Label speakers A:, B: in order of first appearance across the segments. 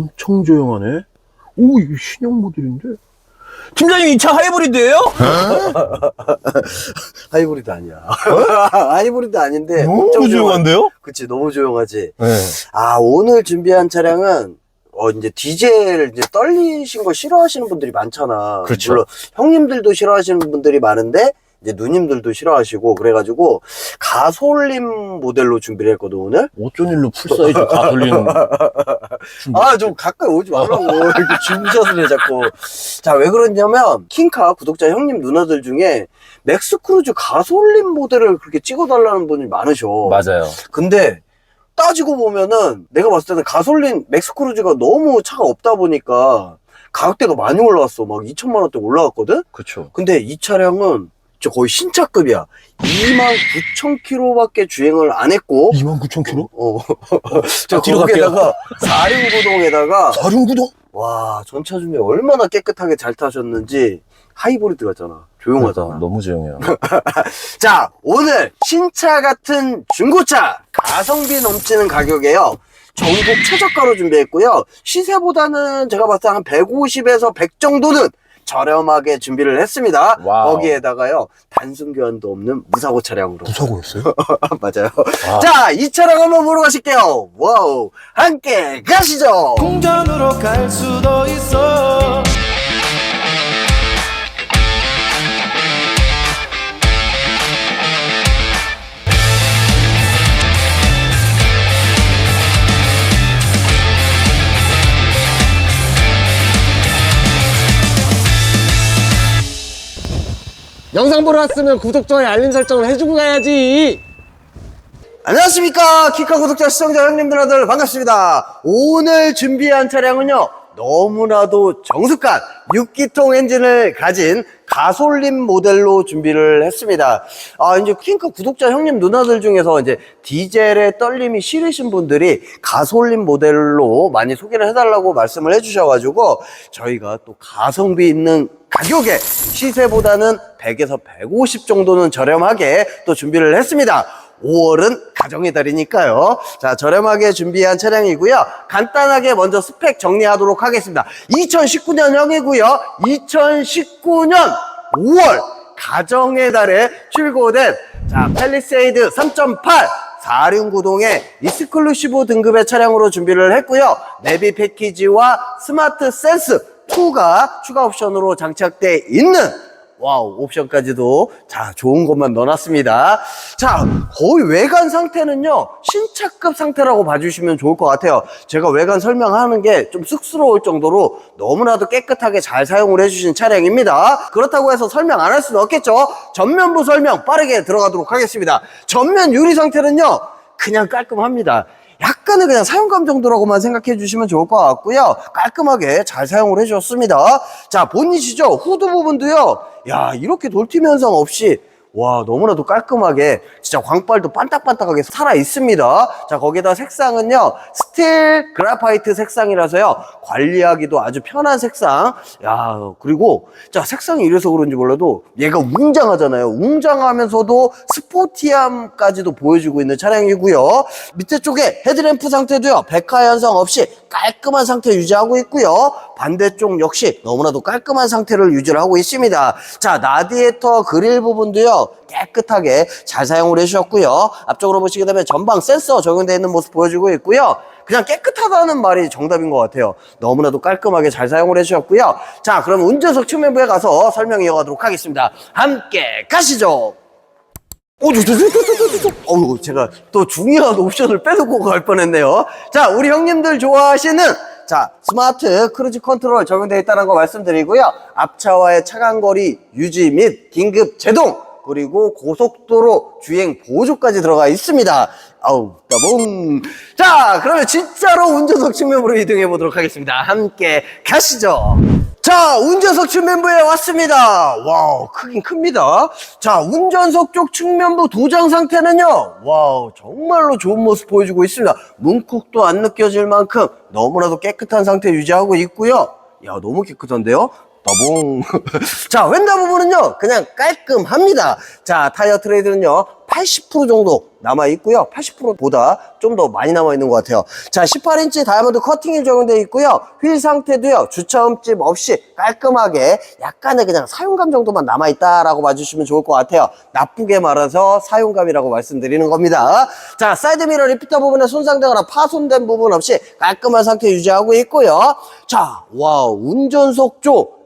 A: 엄청 조용하네. 오, 이거 신형 모델인데? 팀장님, 이차 하이브리드예요
B: 하이브리드 아니야. 하이브리드 아닌데.
A: 너무
B: 엄청 조용한-
A: 조용한데요?
B: 그치, 너무 조용하지.
A: 네.
B: 아, 오늘 준비한 차량은, 어, 이제 디젤 이제 떨리신 거 싫어하시는 분들이 많잖아.
A: 그렇죠.
B: 물론 형님들도 싫어하시는 분들이 많은데, 이제 누님들도 싫어하시고, 그래가지고, 가솔린 모델로 준비를 했거든, 오늘.
A: 어쩐 일로 풀사이즈 가솔린.
B: 아, 좀 가까이 오지 말라고. 이렇게 준비샷을 해, 자꾸. 자, 왜 그러냐면, 킹카 구독자 형님 누나들 중에, 맥스크루즈 가솔린 모델을 그렇게 찍어달라는 분이 많으셔.
A: 맞아요.
B: 근데 따지고 보면은 내가 봤을 때는 가솔린 맥스크루즈가 너무 차가 없다 보니까 가격대가 많이 올라왔어. 막 2천만 원대 올라갔거든?
A: 그쵸.
B: 근데 이 차량은 진짜 거의 신차급이야. 29,000km밖에 주행을 안 했고,
A: 29,000km?
B: 어.
A: 자, 뒤로 갈게요.
B: 거기에다가 4륜구동에다가
A: 사륜구동?
B: 와, 전차 중에 얼마나 깨끗하게 잘 타셨는지 하이브리드 같잖아. 조용하잖아.
A: 너무 조용해요.
B: 자, 오늘 신차 같은 중고차 가성비 넘치는 가격에요. 전국 최저가로 준비했고요. 시세보다는 제가 봤을 때 한 150에서 100 정도는 저렴하게 준비를 했습니다.
A: 와우.
B: 거기에다가요, 단순 교환도 없는 무사고 차량으로.
A: 무사고였어요?
B: 맞아요.
A: 아.
B: 자, 이 차량 한번 보러 가실게요. 와우. 함께 가시죠.
C: 공전으로 갈 수도 있어
D: 영상 보러 왔으면 구독, 좋아요, 알림 설정을 해주고 가야지.
B: 안녕하십니까 키카 구독자 시청자 형님들 아들 반갑습니다 오늘 준비한 차량은요 너무나도 정숙한 6기통 엔진을 가진 가솔린 모델로 준비를 했습니다. 아 이제 킹카 구독자 형님 누나들 중에서 이제 디젤의 떨림이 싫으신 분들이 가솔린 모델로 많이 소개를 해달라고 말씀을 해주셔가지고 저희가 또 가성비 있는 가격에 시세보다는 100에서 150 정도는 저렴하게 또 준비를 했습니다 5월은 가정의 달이니까요. 자, 저렴하게 준비한 차량이고요. 간단하게 먼저 스펙 정리하도록 하겠습니다. 2019년형이고요. 2019년 5월 가정의 달에 출고된 자, 팰리세이드 3.8 4륜구동의 이스클루시브 등급의 차량으로 준비를 했고요. 내비 패키지와 스마트 센스 2가 추가 옵션으로 장착돼 있는 와우 옵션까지도 자 좋은 것만 넣어놨습니다. 자 거의 외관 상태는요 신차급 상태라고 봐주시면 좋을 것 같아요. 제가 외관 설명하는 게 좀 쑥스러울 정도로 너무나도 깨끗하게 잘 사용을 해주신 차량입니다. 그렇다고 해서 설명 안 할 수는 없겠죠? 전면부 설명 빠르게 들어가도록 하겠습니다. 전면 유리 상태는요 그냥 깔끔합니다 약간의 그냥 사용감 정도라고만 생각해 주시면 좋을 것 같고요. 깔끔하게 잘 사용을 해주셨습니다. 자, 본닛이죠. 후드 부분도요. 야, 이렇게 돌팀 현상 없이 와, 너무나도 깔끔하게 진짜 광빨도 반딱반딱하게 살아 있습니다. 자, 거기다 색상은요. 스틸 그라파이트 색상이라서요. 관리하기도 아주 편한 색상. 야, 그리고 자, 색상이 이래서 그런지 몰라도 얘가 웅장하잖아요. 웅장하면서도 스포티함까지도 보여주고 있는 차량이고요. 밑에 쪽에 헤드램프 상태도요. 백화 현상 없이 깔끔한 상태 유지하고 있고요. 반대쪽 역시 너무나도 깔끔한 상태를 유지를 하고 있습니다. 자, 나디에이터 그릴 부분도요. 깨끗하게 잘 사용을 해주셨고요. 앞쪽으로 보시게 되면 전방 센서 적용되어 있는 모습 보여주고 있고요. 그냥 깨끗하다는 말이 정답인 것 같아요. 너무나도 깔끔하게 잘 사용을 해주셨고요. 자, 그럼 운전석 측면부에 가서 설명 이어가도록 하겠습니다. 함께 가시죠. 저. 어우, 제가 또 중요한 옵션을 빼놓고 갈 뻔했네요. 자, 우리 형님들 좋아하시는 자, 스마트 크루즈 컨트롤 적용되어 있다는 거 말씀드리고요. 앞차와의 차간거리 유지 및 긴급 제동, 그리고 고속도로 주행 보조까지 들어가 있습니다. 아우, 따봉. 자, 그러면 진짜로 운전석 측면으로 이동해 보도록 하겠습니다. 함께 가시죠. 자, 운전석 측면부에 왔습니다. 와우, 크긴 큽니다. 자, 운전석 쪽 측면부 도장 상태는요. 와우, 정말로 좋은 모습 보여주고 있습니다. 문콕도 안 느껴질 만큼 너무나도 깨끗한 상태 유지하고 있고요. 야, 너무 깨끗한데요? 따봉. 자, 휀다 부분은요, 그냥 깔끔합니다. 자, 타이어 트레이드는요, 80% 정도 남아 있고요. 80%보다 좀 더 많이 남아 있는 것 같아요. 자, 18인치 다이아몬드 커팅이 적용되어 있고요. 휠 상태도요. 주차 흠집 없이 깔끔하게 약간의 그냥 사용감 정도만 남아 있다라고 봐주시면 좋을 것 같아요. 나쁘게 말해서 사용감이라고 말씀드리는 겁니다. 자, 사이드 미러 리피터 부분에 손상되거나 파손된 부분 없이 깔끔한 상태 유지하고 있고요. 자, 와우, 운전석 쪽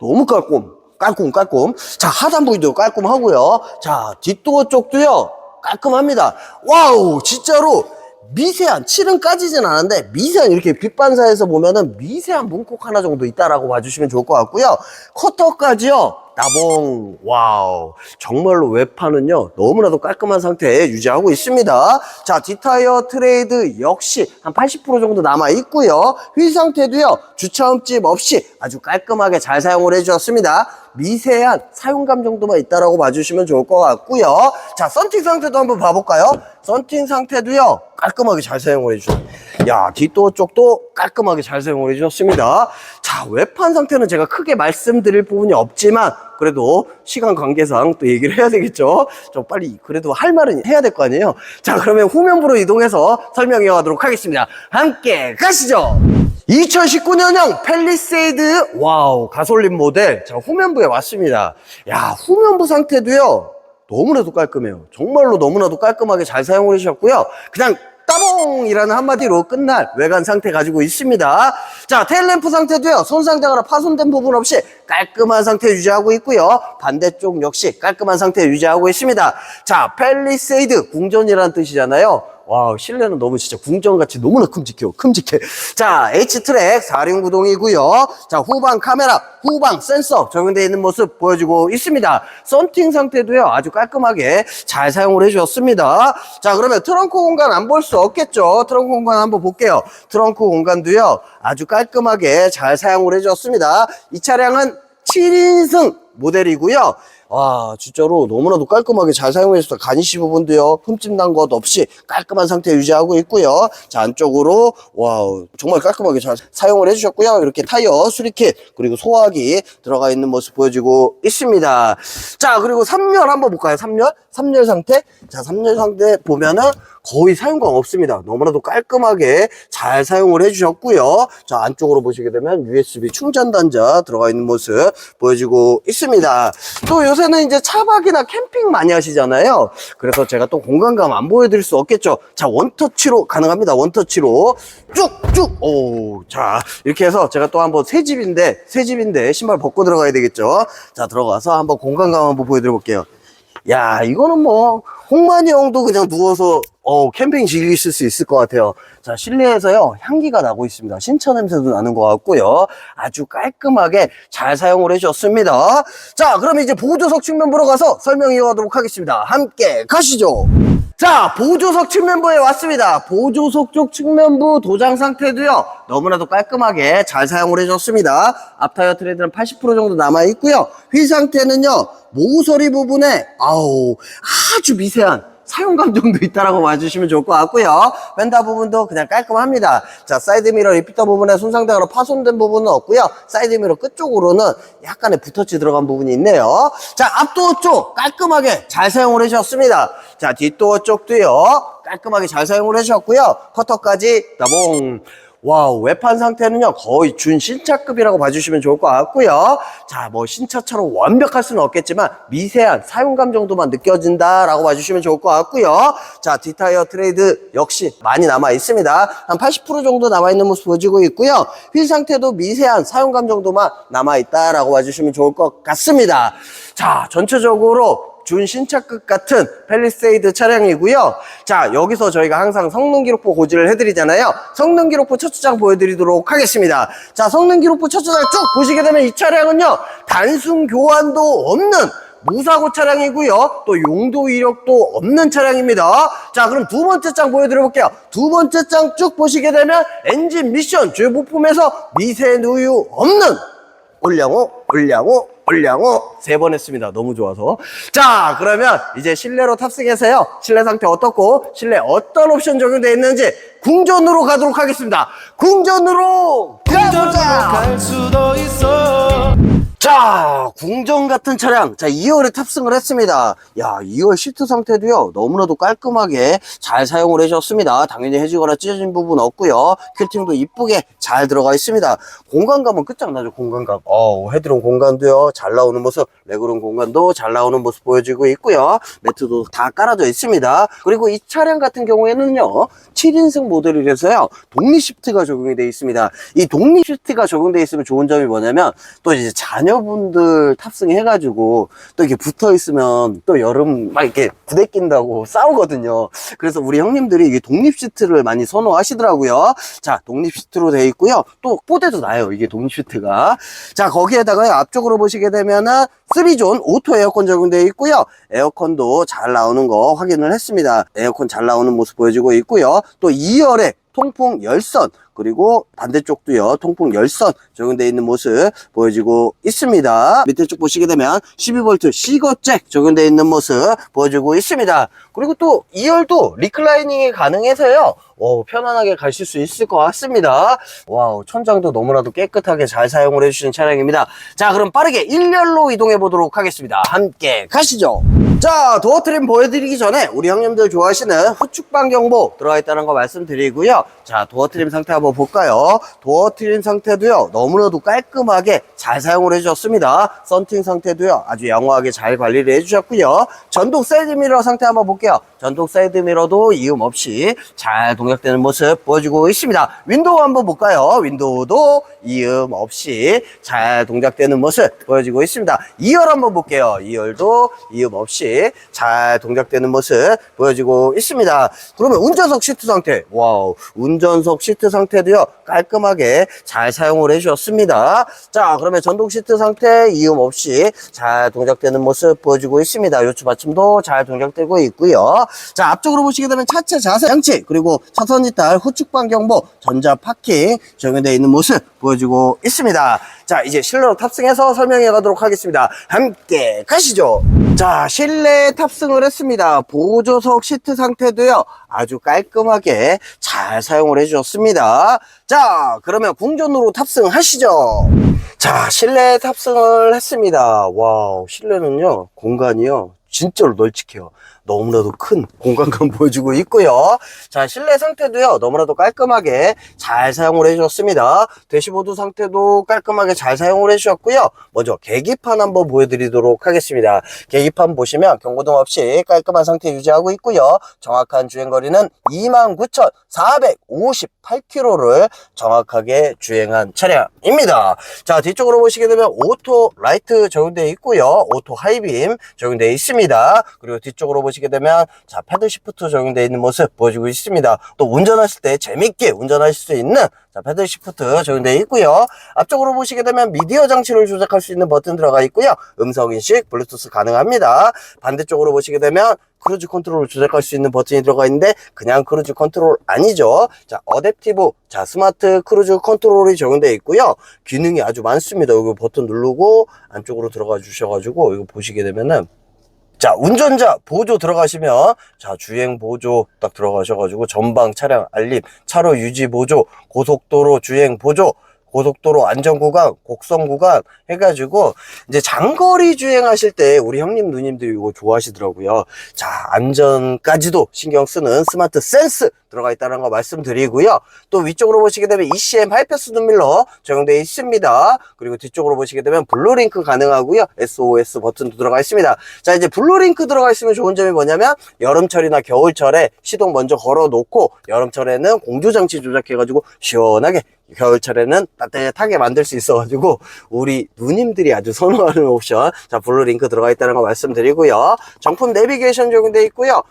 B: 너무 깔끔. 깔끔, 깔끔. 자, 하단 부위도 깔끔하고요. 자, 뒷도어 쪽도요. 깔끔합니다. 와우, 진짜로 미세한, 칠은 까지진 않은데 미세한 이렇게 빛반사에서 보면은 미세한 문콕 하나 정도 있다라고 봐주시면 좋을 것 같고요. 커터까지요. 나봉. 와우. 정말로 외판은요 너무나도 깔끔한 상태에 유지하고 있습니다. 자 뒷타이어 트레이드 역시 한 80% 정도 남아 있고요. 휠 상태도요 주차 흠집 없이 아주 깔끔하게 잘 사용을 해주셨습니다. 미세한 사용감 정도만 있다라고 봐주시면 좋을 것 같고요. 자 썬팅 상태도 한번 봐볼까요? 썬팅 상태도요 깔끔하게 잘 사용을 해주셨어요 야 뒷도어 쪽도 깔끔하게 잘 사용을 해주셨습니다. 자 외판 상태는 제가 크게 말씀드릴 부분이 없지만 그래도 시간 관계상 또 얘기를 해야 되겠죠? 좀 빨리 그래도 할 말은 해야 될 거 아니에요? 자 그러면 후면부로 이동해서 설명해 가도록 하겠습니다. 함께 가시죠. 2019년형 펠리세이드 와우 가솔린 모델. 자 후면부에 왔습니다. 야 후면부 상태도요. 너무나도 깔끔해요. 정말로 너무나도 깔끔하게 잘 사용을 해주셨고요. 그냥 따봉이라는 한마디로 끝날 외관 상태 가지고 있습니다. 자, 테일램프 상태도요. 손상되거나 파손된 부분 없이 깔끔한 상태 유지하고 있고요. 반대쪽 역시 깔끔한 상태 유지하고 있습니다. 자, 펠리세이드 궁전이라는 뜻이잖아요. 와 실내는 너무 진짜 궁전같이 너무나 큼직해요 큼직해. 자 H트랙 4륜 구동이고요. 자 후방 카메라 후방 센서 적용되어 있는 모습 보여주고 있습니다. 썬팅 상태도요 아주 깔끔하게 잘 사용을 해주셨습니다. 자 그러면 트렁크 공간 안 볼 수 없겠죠? 트렁크 공간 한번 볼게요. 트렁크 공간도요 아주 깔끔하게 잘 사용을 해주셨습니다. 이 차량은 7인승 모델이고요 와 진짜로 너무나도 깔끔하게 잘 사용해서 가니시 부분도요. 흠집 난 것 없이 깔끔한 상태 유지하고 있고요. 자 안쪽으로 와우 정말 깔끔하게 잘 사용을 해주셨고요. 이렇게 타이어 수리킷 그리고 소화기 들어가 있는 모습 보여주고 있습니다. 자 그리고 3열 한번 볼까요? 3열? 3열 상태? 자 3열 상태 보면은 거의 사용감 없습니다. 너무나도 깔끔하게 잘 사용을 해주셨고요. 자 안쪽으로 보시게 되면 USB 충전 단자 들어가 있는 모습 보여주고 있습니다. 또 요새는 이제 차박이나 캠핑 많이 하시잖아요. 그래서 제가 또 공간감 안 보여드릴 수 없겠죠. 자 원터치로 가능합니다. 원터치로 쭉쭉. 오 자 이렇게 해서 제가 또 한번 새 집인데 새 집인데 신발 벗고 들어가야 되겠죠. 자 들어가서 한번 공간감 한번 보여드려 볼게요 야 이거는 뭐 홍만이 형도 그냥 누워서 어 캠핑 즐기실 수 있을 것 같아요. 자 실내에서요 향기가 나고 있습니다. 신차 냄새도 나는 것 같고요. 아주 깔끔하게 잘 사용을 해주셨습니다. 자 그럼 이제 보조석 측면부로 가서 설명 이어가도록 하겠습니다. 함께 가시죠 자 보조석 측면부에 왔습니다. 보조석 쪽 측면부 도장 상태도요 너무나도 깔끔하게 잘 사용을 해줬습니다. 앞타이어 트레드는 80% 정도 남아 있고요. 휠 상태는요 모서리 부분에 아우 아주 미세한 사용 감 정도 있다라고 봐주시면 좋을 것 같고요. 펜다 부분도 그냥 깔끔합니다. 자, 사이드 미러 리피터 부분에 손상되거나 파손된 부분은 없고요. 사이드 미러 끝쪽으로는 약간의 붓터치 들어간 부분이 있네요. 자, 앞도어 쪽 깔끔하게 잘 사용을 해주셨습니다. 자, 뒷도어 쪽도요. 깔끔하게 잘 사용을 해주셨고요. 커터까지 나봉. 와우, 외판 상태는요, 거의 준 신차급이라고 봐주시면 좋을 것 같고요. 자, 뭐, 신차처럼 완벽할 수는 없겠지만, 미세한 사용감 정도만 느껴진다라고 봐주시면 좋을 것 같고요. 자, 뒷타이어 트레이드 역시 많이 남아 있습니다. 한 80% 정도 남아 있는 모습 보여지고 있고요. 휠 상태도 미세한 사용감 정도만 남아 있다라고 봐주시면 좋을 것 같습니다. 자, 전체적으로 준 신차급 같은 펠리세이드 차량이고요. 자, 여기서 저희가 항상 성능 기록부 고지를 해드리잖아요. 성능 기록부 첫 주장 보여드리도록 하겠습니다. 자, 성능 기록부 첫 주장 쭉 보시게 되면 이 차량은요, 단순 교환도 없는 무사고 차량이고요. 또 용도 이력도 없는 차량입니다. 자, 그럼 두 번째 장 보여드려 볼게요. 두 번째 장 쭉 보시게 되면 엔진 미션 주요 부품에서 미세 누유 없는 올량호, 올량호, 올량호 세 번 했습니다. 너무 좋아서. 자, 그러면 이제 실내로 탑승해서요. 실내 상태 어떻고 실내 어떤 옵션 적용되어 있는지 궁전으로 가도록 하겠습니다. 궁전으로 가보자. 자, 궁정 같은 차량. 자, 2열에 탑승을 했습니다. 야, 2열 시트 상태도요, 너무나도 깔끔하게 잘 사용을 해주셨습니다. 당연히 해지거나 찢어진 부분 없고요. 퀼팅도 이쁘게 잘 들어가 있습니다. 공간감은 끝장나죠, 공간감. 어, 헤드룸 공간도요, 잘 나오는 모습. 레그룸 공간도 잘 나오는 모습 보여지고 있고요. 매트도 다 깔아져 있습니다. 그리고 이 차량 같은 경우에는요, 7인승 모델이라서요, 독립 시프트가 적용이 되어 있습니다. 이 독립 시프트가 적용되어 있으면 좋은 점이 뭐냐면, 또 이제 자녀 분들 탑승해가지고 또 이렇게 붙어 있으면 또 여름 막 이렇게 부대 낀다고 싸우거든요. 그래서 우리 형님들이 이게 독립 시트를 많이 선호하시더라고요. 자, 독립 시트로 되어 있고요. 또 뽀대도 나요. 이게 독립 시트가. 자, 거기에다가 앞쪽으로 보시게 되면은 3존 오토 에어컨 적용되어 있고요. 에어컨도 잘 나오는 거 확인을 했습니다. 에어컨 잘 나오는 모습 보여지고 있고요. 또 2열에 통풍 열선 그리고 반대쪽도요 통풍 열선 적용되어 있는 모습 보여지고 있습니다. 밑에 쪽 보시게 되면 12V 시거잭 적용되어 있는 모습 보여지고 있습니다. 그리고 또 2열도 리클라이닝이 가능해서요 어, 편안하게 가실 수 있을 것 같습니다. 와우 천장도 너무나도 깨끗하게 잘 사용을 해주신 차량입니다. 자 그럼 빠르게 1열로 이동해 보도록 하겠습니다. 함께 가시죠. 자 도어 트림 보여드리기 전에 우리 형님들 좋아하시는 후축방 경보 들어가 있다는 거 말씀드리고요. 자 도어 트림 상태 한번 볼까요? 도어 트림 상태도요. 너무나도 깔끔하게 잘 사용을 해주셨습니다. 썬팅 상태도요. 아주 양호하게 잘 관리를 해주셨고요. 전동 사이드미러 상태 한번 볼게요. 전동 사이드미러도 이음 없이 잘 동작되는 모습 보여주고 있습니다. 윈도우 한번 볼까요? 윈도우도 이음 없이 잘 동작되는 모습 보여지고 있습니다. 2열 한번 볼게요. 2열도 이음 없이 잘 동작되는 모습 보여지고 있습니다. 그러면 운전석 시트 상태. 와우. 운전석 시트 상태 도요 깔끔하게 잘 사용을 해주셨습니다. 자 그러면 전동 시트 상태 이음 없이 잘 동작되는 모습 보여주고 있습니다. 요추 받침도 잘 동작되고 있고요. 자 앞쪽으로 보시게 되면 차체 자세 장치 그리고 차선 이탈 후측방 경보 전자 파킹 적용되어 있는 모습 보여주고 있습니다 자 이제 실내로 탑승해서 설명해 가도록 하겠습니다. 함께 가시죠. 자 실내에 탑승을 했습니다. 보조석 시트 상태도요 아주 깔끔하게 잘 사용을 해주셨습니다. 자 그러면 궁전으로 탑승하시죠. 자 실내에 탑승을 했습니다. 와우 실내는요 공간이요 진짜로 널찍해요 너무나도 큰 공간감 보여주고 있고요. 자, 실내 상태도요, 너무나도 깔끔하게 잘 사용을 해주셨습니다. 대시보드 상태도 깔끔하게 잘 사용을 해주셨고요. 먼저 계기판 한번 보여드리도록 하겠습니다. 계기판 보시면 경고등 없이 깔끔한 상태 유지하고 있고요. 정확한 주행거리는 29,458km를 정확하게 주행한 차량입니다. 자, 뒤쪽으로 보시게 되면 오토 라이트 적용되어 있고요. 오토 하이빔 적용되어 있습니다. 그리고 뒤쪽으로 보시 게 되면 자 패드 시프트 적용되어 있는 모습 보여주고 있습니다. 또 운전하실 때 재밌게 운전하실 수 있는 자 패드 시프트 적용되어 있고요. 앞쪽으로 보시게 되면 미디어 장치를 조작할 수 있는 버튼 들어가 있고요. 음성 인식, 블루투스 가능합니다. 반대쪽으로 보시게 되면 크루즈 컨트롤을 조작할 수 있는 버튼이 들어가 있는데 그냥 크루즈 컨트롤 아니죠. 자 어댑티브 자 스마트 크루즈 컨트롤이 적용되어 있고요. 기능이 아주 많습니다. 여기 버튼 누르고 안쪽으로 들어가 주셔가지고 이거 보시게 되면은 자, 운전자 보조 들어가시면, 자, 주행 보조 딱 들어가셔가지고, 전방 차량 알림, 차로 유지 보조, 고속도로 주행 보조, 고속도로 안전구간, 곡선구간 해가지고, 이제 장거리 주행하실 때 우리 형님, 누님들이 이거 좋아하시더라고요. 자, 안전까지도 신경 쓰는 스마트 센스 들어가 있다는 거 말씀드리고요. 또 위쪽으로 보시게 되면 ECM 하이패스 눈밀러 적용되어 있습니다. 그리고 뒤쪽으로 보시게 되면 블루링크 가능하고요. SOS 버튼도 들어가 있습니다. 자, 이제 블루링크 들어가 있으면 좋은 점이 뭐냐면 여름철이나 겨울철에 시동 먼저 걸어 놓고 여름철에는 공조장치 조작해가지고 시원하게 겨울철에는 따뜻하게 만들 수 있어가지고 우리 누님들이 아주 선호하는 옵션. 자 블루 링크 들어가 있다는 거 말씀드리고요. 정품 내비게이션 적용되어 있고요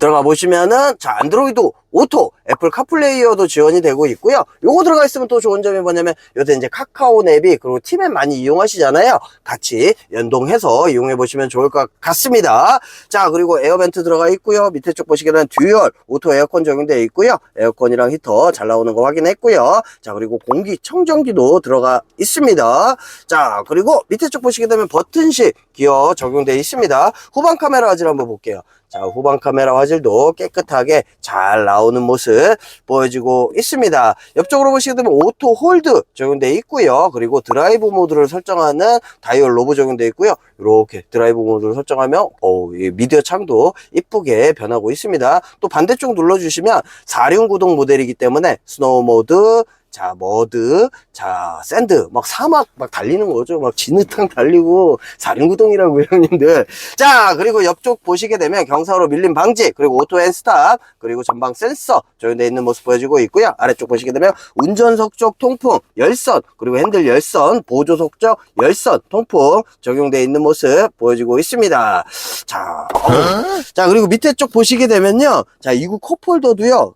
B: 들어가 보시면은 자 안드로이드 오토 애플 카플레이어도 지원이 되고 있고요. 요거 들어가 있으면 또 좋은 점이 뭐냐면 요새 이제 카카오 앱이 그리고 티맵 많이 이용하시잖아요. 같이 연동해서 이용해 보시면 좋을 것 같습니다. 자 그리고 에어벤트 들어가 있고요. 밑에 쪽 되면 듀얼 오토 에어컨 적용되어 있고요. 에어컨이랑 히터 잘 나오는 거 확인했고요. 자 그리고 공기 청정기도 들어가 있습니다. 자 그리고 밑에 쪽 보시게 되면 버튼식 기어 적용되어 있습니다. 후방 카메라 화질 한번 볼게요 자, 후방 카메라 화질도 깨끗하게 잘 나오는 모습 보여지고 있습니다. 옆쪽으로 보시게 되면 오토 홀드 적용되어 있고요. 그리고 드라이브 모드를 설정하는 다이얼 로브 적용되어 있고요. 이렇게 드라이브 모드를 설정하면 어, 이 미디어 창도 이쁘게 변하고 있습니다. 또 반대쪽 눌러주시면 4륜 구동 모델이기 때문에 스노우 모드, 자, 머드, 자, 샌드, 막 사막 막 달리는 거죠. 막 진흙탕 달리고, 사륜구동이라고 형님들. 자, 그리고 옆쪽 보시게 되면 경사로 밀림 방지, 그리고 오토 앤 스탑, 그리고 전방 센서 적용되어 있는 모습 보여지고 있고요. 아래쪽 보시게 되면 운전석 쪽 통풍, 열선, 그리고 핸들 열선, 보조석 쪽 열선, 통풍 적용되어 있는 모습 보여지고 있습니다. 자, 어우. 자, 그리고 밑에 쪽 보시게 되면요. 자, 이구 컵홀더도요.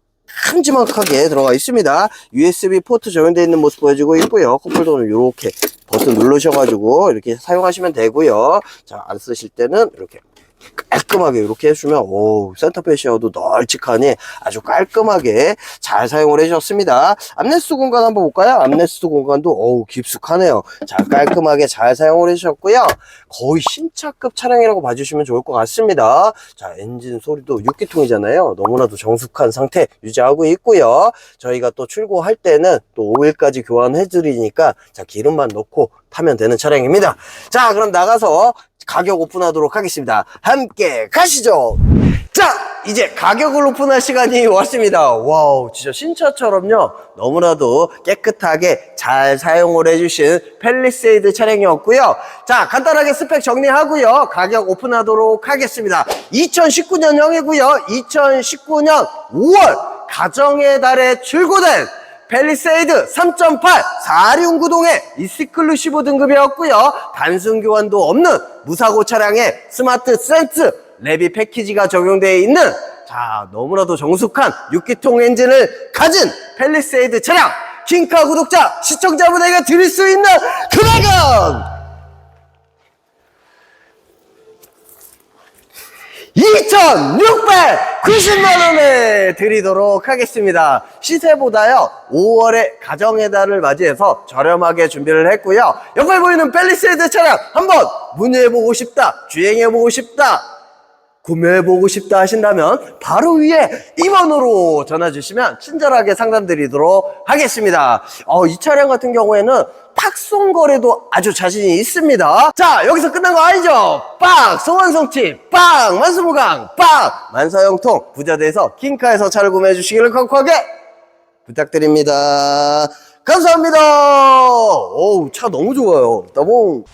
B: 큼지막하게 들어가 있습니다. USB 포트 적용되어 있는 모습 보여지고 있고요. 컵홀더는 이렇게 버튼 누르셔가지고 이렇게 사용하시면 되고요. 자, 안 쓰실 때는 이렇게 깔끔하게 이렇게 해주면 오 센터페 쉐어도 널찍하니 아주 깔끔하게 잘 사용을 해주셨습니다. 암레스트 공간 한번 볼까요? 암레스트 공간도 어우 깊숙하네요. 자 깔끔하게 잘 사용을 해주셨고요. 거의 신차급 차량이라고 봐주시면 좋을 것 같습니다. 자 엔진 소리도 6기통이잖아요. 너무나도 정숙한 상태 유지하고 있고요. 저희가 또 출고할 때는 또 5일까지 교환해 드리니까 자 기름만 넣고 타면 되는 차량입니다. 자 그럼 나가서 가격 오픈하도록 하겠습니다. 함께 가시죠. 자, 이제 가격을 오픈할 시간이 왔습니다. 와우, 진짜 신차처럼요. 너무나도 깨끗하게 잘 사용을 해주신 펠리세이드 차량이었고요. 자, 간단하게 스펙 정리하고요. 가격 오픈하도록 하겠습니다. 2019년형이고요. 2019년 5월 가정의 달에 출고된 펠리세이드 3.8 4륜구동의 이스클루시브 등급이었고요. 단순 교환도 없는 무사고 차량에 스마트 센스 레비 패키지가 적용되어 있는 자 너무나도 정숙한 6기통 엔진을 가진 펠리세이드 차량 킹카 구독자 시청자분에게 드릴 수 있는 금액은 2,690만원에 드리도록 하겠습니다. 시세보다요, 5월에 가정의 달을 맞이해서 저렴하게 준비를 했고요. 옆에 보이는 펠리세이드 차량 한번 문의해보고 싶다, 주행해보고 싶다, 구매해보고 싶다 하신다면 바로 위에 임원으로 전화주시면 친절하게 상담드리도록 하겠습니다. 어, 이 차량 같은 경우에는 탁송 거래도 아주 자신이 있습니다. 자, 여기서 끝난 거 아니죠? 빵! 소원성치! 빵! 만수무강! 빵! 만사형통! 부자대에서 킹카에서 차를 구매해 주시기를 컥하게 부탁드립니다. 감사합니다. 어우, 차 너무 좋아요. 너무